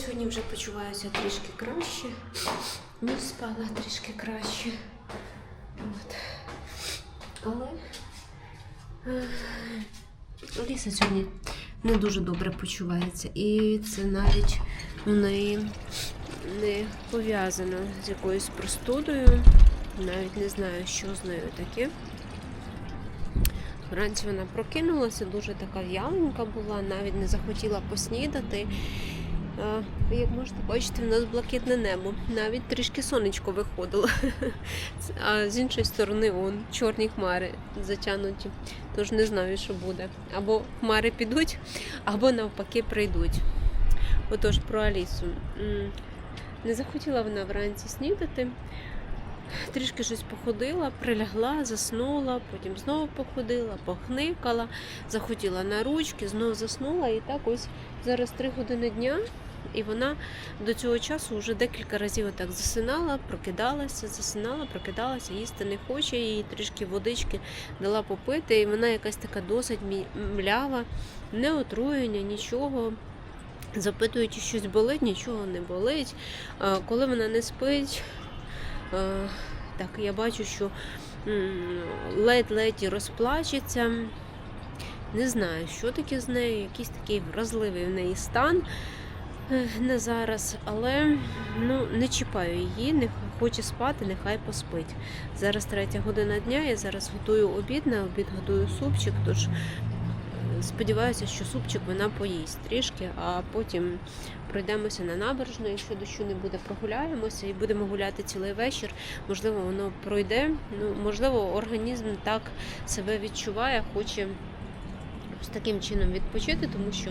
сьогодні вже почуваюся трішки краще. Ніч спала трішки краще. От. Але е, Ліса сьогодні не дуже добре почувається. І це навіть у неї не пов'язано з якоюсь простудою. Навіть не знаю, що з нею таке. Вранці вона прокинулася, дуже така в'яленька була, навіть не захотіла поснідати. Е, Як можете бачити, в нас блакитне небо. Навіть трішки сонечко виходило. А з іншої сторони, он, чорні хмари затягнуті. Тож не знаю, що буде. Або хмари підуть, або навпаки прийдуть. Отож, про Алісу. Не захотіла вона вранці снідати. Трішки щось походила, прилягла, заснула, потім знову походила, похникала, захотіла на ручки, знову заснула. І так ось зараз три години дня. І вона до цього часу вже декілька разів отак засинала, прокидалася, засинала, прокидалася, їсти не хоче, їй трішки водички дала попити, і вона якась така досить млява, не отруєння, нічого. Запитують, чи щось болить, нічого не болить. Коли вона не спить, Так, я бачу, що ледь-ледь розплачеться. Не знаю, що таке з нею, якийсь такий вразливий в неї стан на зараз, але ну, не чіпаю її, не хоче спати, нехай поспить. Зараз третя година дня, я зараз готую обід, на обід готую супчик, тож е, сподіваюся, що супчик вона поїсть трішки, а потім пройдемося на набережну, якщо дощу не буде, прогуляємося і будемо гуляти цілий вечір. Можливо, воно пройде. Ну, можливо, організм так себе відчуває, хоче з таким чином відпочити, тому що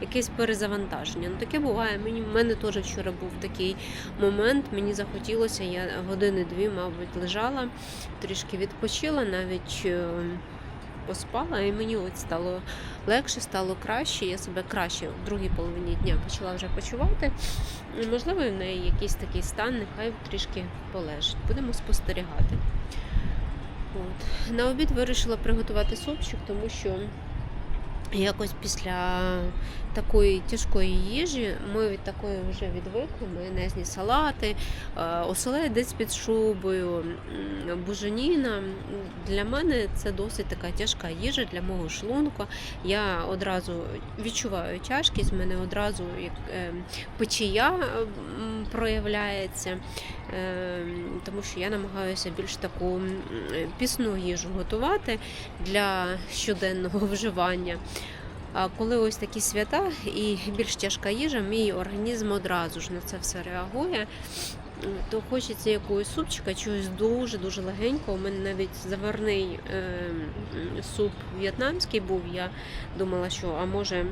якесь перезавантаження. Ну, таке буває. Мені в мене теж вчора був такий момент. Мені захотілося, я години-дві, мабуть, лежала, трішки відпочила, навіть. е, Поспала, і мені от стало легше, стало краще. Я себе краще в другій половині дня почала вже почувати. І, Можливо, в неї якийсь такий стан, нехай трішки полежить. Будемо спостерігати. От. На обід вирішила приготувати супчик, тому що якось після такої тяжкої їжі ми від такої вже відвикли. Майонезні салати, е, оселедець під шубою, м, буженіна. Для мене це досить така тяжка їжа для мого шлунку. Я одразу відчуваю тяжкість, в мене одразу е, печія проявляється, тому що я намагаюся більш таку пісну їжу готувати для щоденного вживання. А коли ось такі свята і більш тяжка їжа, мій організм одразу ж на це все реагує. То хочеться якогось супчика, чогось дуже-дуже легенького. У мене навіть заварний е, суп в'єтнамський був. Я думала, що а може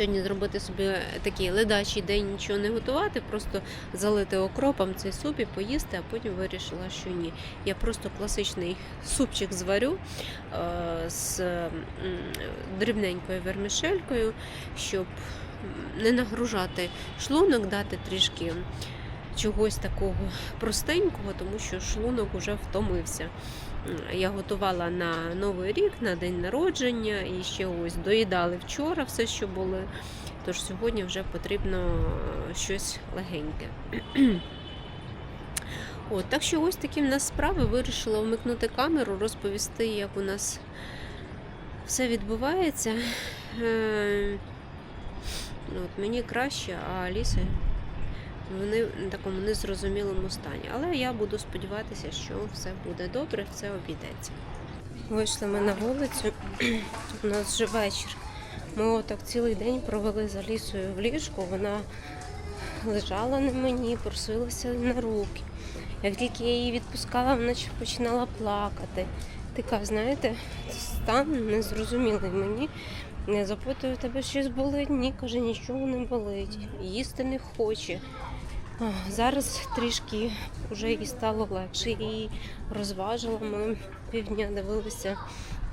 сьогодні зробити собі такий ледачий день, нічого не готувати, просто залити окропом цей суп і поїсти, а потім вирішила, що ні. Я просто класичний супчик зварю е, з дрібненькою вермішелькою, щоб не нагружати шлунок, дати трішки чогось такого простенького, тому що шлунок вже втомився. Я готувала на Новий рік, на день народження і ще ось доїдали вчора все, що було. Тож сьогодні вже потрібно е, щось легеньке. От, так що ось такі в нас справи. Вирішила вмикнути камеру, розповісти, як у нас все відбувається. Е, От, мені краще, а Аліса вони в такому незрозумілому стані. Але я буду сподіватися, що все буде добре, все обійдеться. Вийшли ми на вулицю. У нас вже вечір. Ми отак цілий день провели за лісою в ліжку. Вона лежала на мені, просилася на руки. Як тільки я її відпускала, вона починала плакати. Така, знаєте, стан незрозумілий мені. Я запитую, тебе щось болить? Ні, каже, нічого не болить. Їсти не хоче. Зараз трішки вже їй стало легше. Її розважила. Ми півдня дивилися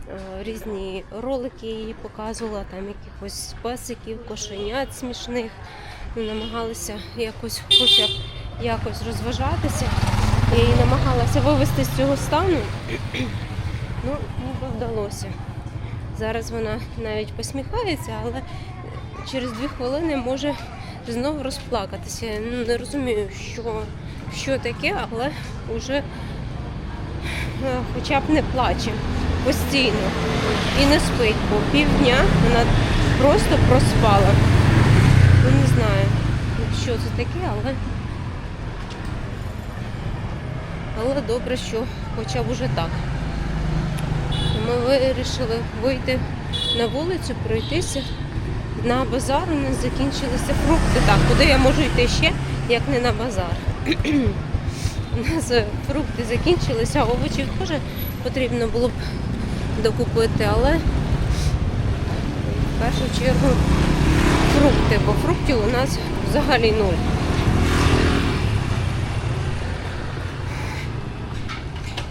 е, різні ролики, її показувала, там якихось песиків, кошенят смішних. Намагалися якось, хоча б якось розважатися. Я її намагалася вивести з цього стану. Ну, ніби вдалося. Зараз вона навіть посміхається, але через дві хвилини може знову розплакатися. Я ну, не розумію, що, що таке, але вже е, хоча б не плаче постійно і не спить, бо півдня вона просто проспала. Ну, не знаю, що це таке, але. Але добре, що хоча б уже так. Ми вирішили вийти на вулицю, пройтися на базар. У нас закінчилися фрукти. Так, куди я можу йти ще, як не на базар. У нас е, фрукти закінчилися, овочів теж потрібно було б докупити, але в першу чергу фрукти, бо фруктів у нас взагалі нуль.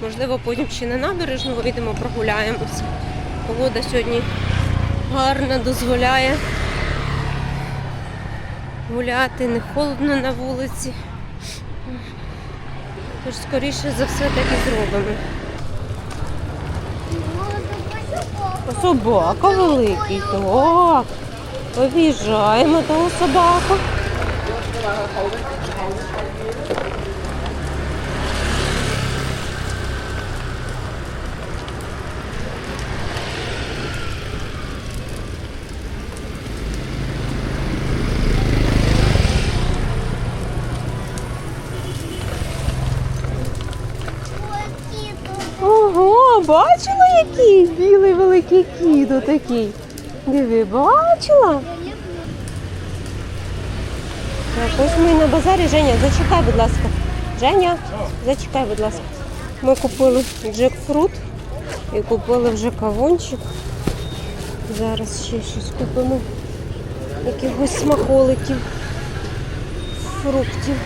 Можливо, потім ще на набережну вийдемо, прогуляємося. Погода сьогодні гарна, дозволяє гуляти, не холодно на вулиці. Тож, скоріше за все, так і зробимо. Собака великий, так. Обіжаємо того собаку. Бачила який білий великий кіт отакий. Диви, бачила? Так, ось ми на базарі. Женя, зачекай, будь ласка. Женя, зачекай, будь ласка. Ми купили джекфрут і купили вже кавунчик. Зараз ще щось купимо. Якихось смаколиків, фруктів.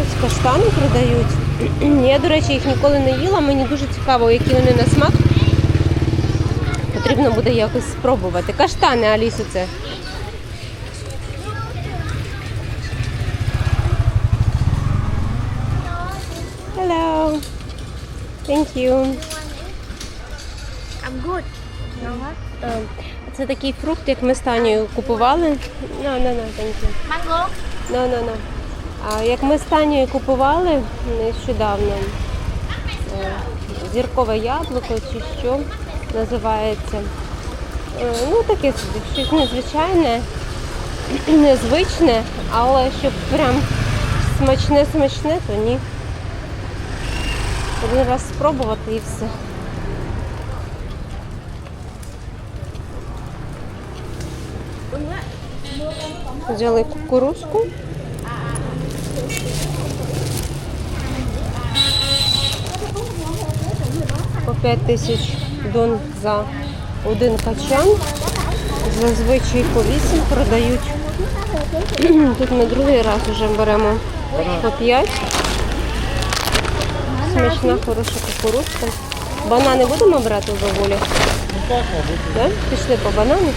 Ось каштани продають. Я, до речі, їх ніколи не їла. Мені дуже цікаво, які вони на смак. Потрібно буде якось спробувати. Каштани, Алісу, це. Hello. Thank you. I'm good. Це такий фрукт, як ми з Танею купували. No, no, no, thank you. Mango. No, no, no. Як ми з Танією купували нещодавно е, зіркове яблуко чи що називається. Е, Ну, таке щось незвичайне, незвичне, але щоб прям смачне-смачне, то ні. Один раз спробувати і все. Взяли кукурузку. 5 тисяч дон за один качан. Зазвичай по 8 продають. Тут ми другий раз вже беремо по 5. Смачна, хороша кукурузка. Банани будемо брати в бабулі? Да? Пішли по банани.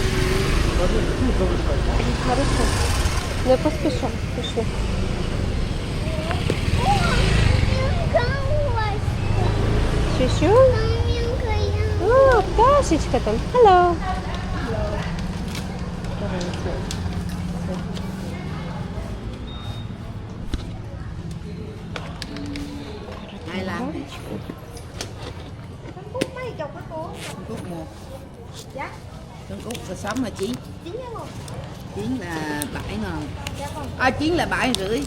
Хорошо. Не поспішай, пішли. Що Kasiczkę tam. Hello. Hai là Cúc mấy chồng cái cô? Cúc một. Dạ. Con cúc là sống là chín. Chín là bảy ngàn. Dạ. À chín là bảy rưỡi.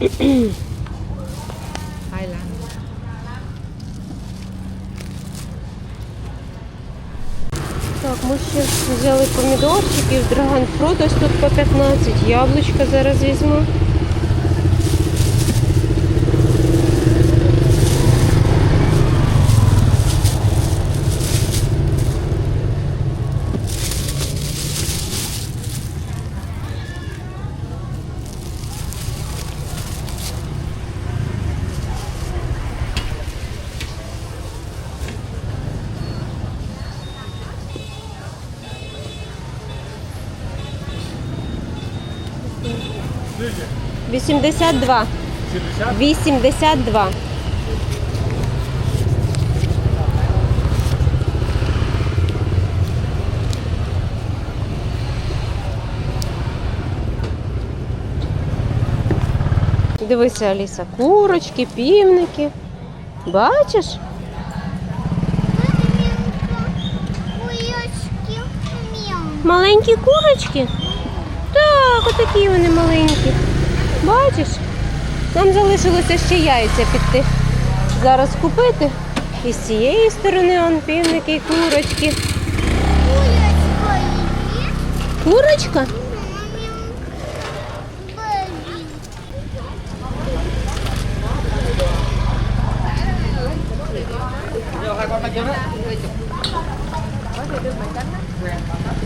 Hai Так, ми ще взяли помідорчиків, Драган ось тут по 15, яблучка зараз візьму. 82. 70? 82. Дивися, Аліса, курочки, півники. Бачиш? Маленькі курочки? Так, отакі вони маленькі. Бачиш? Нам залишилося ще яйця піти. Зараз купити. І з цієї сторони он півники і курочки. Курочка є? Курочка? Бебі. Út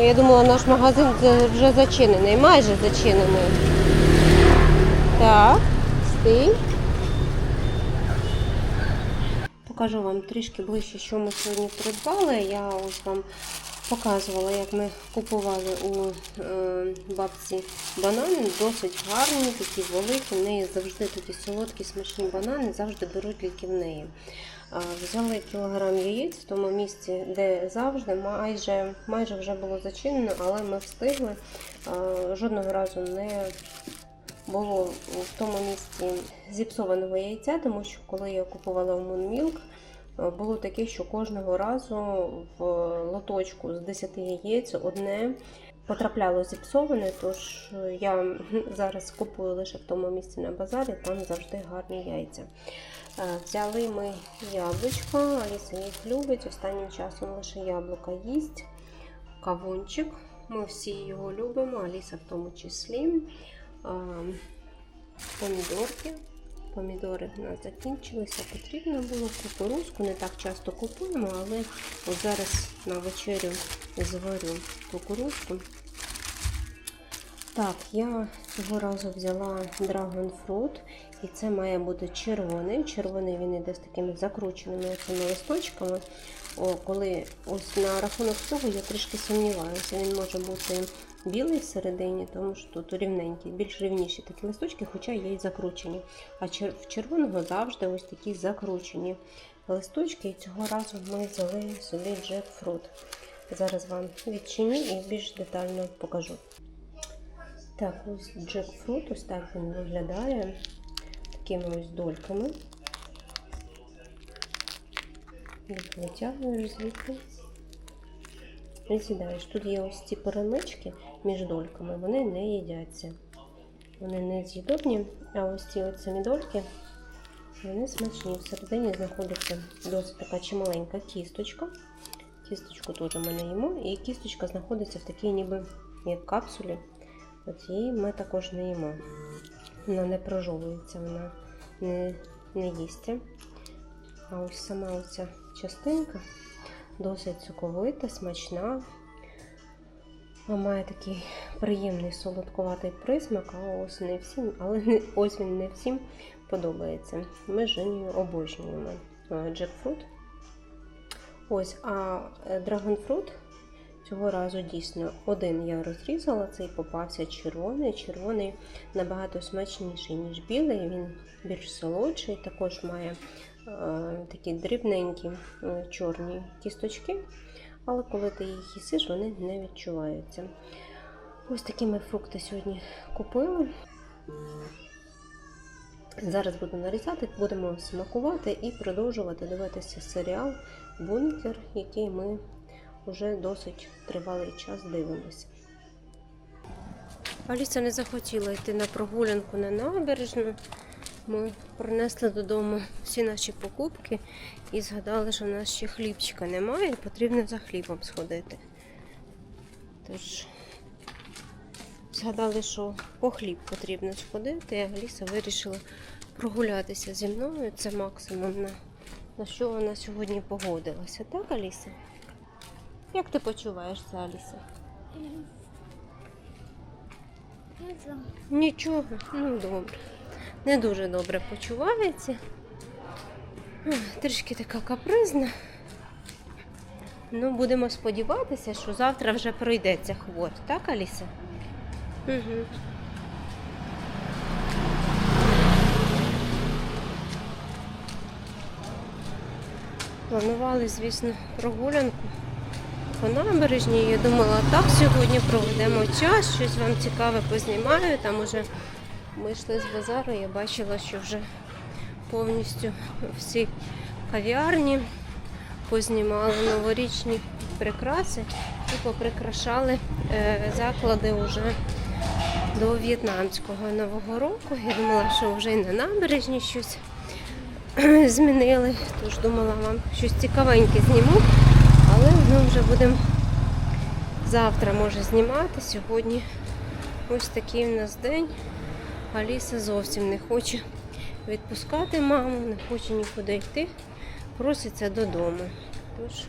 Ой, я думала, наш магазин вже зачинений, майже зачинений. Так, стій. Покажу вам трішки ближче, що ми сьогодні придбали. Я ось вам показувала, як ми купували у е, бабці банани. Досить гарні, такі великі. В неї завжди такі солодкі, смачні банани, завжди беруть тільки в неї. Взяли кілограм яєць в тому місці, де завжди майже, майже вже було зачинено, але ми встигли. Жодного разу не було в тому місці зіпсованого яйця, тому що коли я купувала в Moon Milk, е, було таке, що кожного разу в лоточку з 10 яєць одне потрапляло зіпсоване, тож я зараз купую лише в тому місці на базарі, там завжди гарні яйця. Е, Взяли ми яблучко, Аліса їх любить, останнім часом лише яблука їсть, кавунчик. Ми всі його любимо, Аліса в тому числі. Помідорки. Помідори в нас закінчилися, потрібно було кукурузку. Не так часто купуємо, але зараз на вечерю зварю кукурузку. Так, я цього разу взяла Dragon Fruit, і це має бути червоний. Червоний він іде з такими закрученими цими листочками. О, коли ось на рахунок цього я трішки сумніваюся, він може бути білий всередині, тому що тут рівненькі, більш рівніші такі листочки, хоча є й закручені. А в червоного завжди ось такі закручені листочки. І цього разу ми взяли собі джекфрут. Зараз вам відчиню і більш детально покажу. Так, ось джекфрут, ось так він виглядає такими ось дольками. Їх Витягуєш звідти. І з'їдаєш. Тут є ось ці перемички між дольками, вони не їдяться. Вони не з'їдобні, а ось ці от самі дольки, вони смачні. Всередині знаходиться досить така чималенька кісточка. Кісточку теж ми не їмо. І кісточка знаходиться в такій ніби як капсулі. От її ми також не їмо. Вона не прожовується, вона не, не їсться. А ось сама оця частинка досить соковита, смачна. Має такий приємний солодкуватий присмак, а ось не всім, але ось він не всім подобається. Ми з Женєю обожнюємо е, джекфрут. Ось, а е, драгонфрут цього разу дійсно один я розрізала, цей попався червоний. Червоний набагато смачніший, ніж білий, він більш солодший, також має е, такі дрібненькі е, чорні кісточки, але коли ти їх їсиш, вони не відчуваються. Ось такі ми фрукти сьогодні купили. Зараз буду нарізати, будемо смакувати і продовжувати дивитися серіал Бункер, який ми вже досить тривалий час дивимося. Аліса не захотіла йти на прогулянку на набережну. Ми принесли додому всі наші покупки і згадали, що в нас ще хлібчика немає, і потрібно за хлібом сходити. Тож згадали, що по хліб потрібно сходити, і Аліса вирішила прогулятися зі мною. Це максимум на, на що вона сьогодні погодилася. Так, Аліса? Як ти почуваєшся, Аліса? Нічого, ну добре. Не дуже добре почувається. Трішки така капризна. Ну, будемо сподіватися, що завтра вже пройдеться хворь, так, Аліса? Угу. Планували, звісно, прогулянку по набережній. Я думала, так сьогодні проведемо час, щось вам цікаве познімаю. Там уже ми йшли з базару, я бачила, що вже повністю всі кав'ярні познімали новорічні прикраси і поприкрашали е, заклади вже до в'єтнамського нового року. Я думала, що вже і на набережні щось змінили. Тож думала вам щось цікавеньке зніму, ми вже будемо завтра може знімати. Сьогодні ось такий в нас день. Аліса зовсім не хоче відпускати маму, не хоче нікуди йти, проситься додому. Тож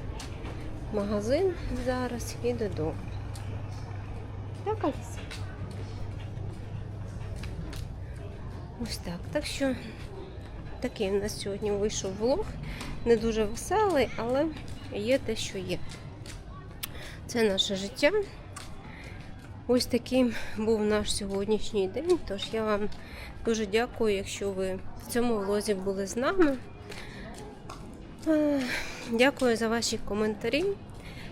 магазин зараз і додому. Так, Аліса? Ось так. Так що такий в нас сьогодні вийшов влог. Не дуже веселий, але є те, що є. Це наше життя. Ось таким був наш сьогоднішній день. Тож я вам дуже дякую, якщо ви в цьому влозі були з нами. Дякую за ваші коментарі,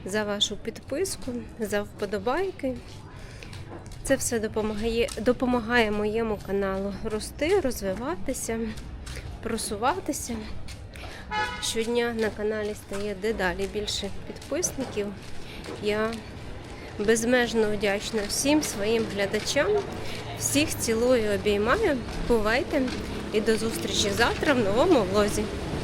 за вашу підписку, за вподобайки. Це все допомагає, допомагає моєму каналу рости, розвиватися, просуватися. Щодня на каналі стає дедалі більше підписників. Я безмежно вдячна всім своїм глядачам. Всіх цілую, обіймаю. Бувайте і до зустрічі завтра в новому влозі.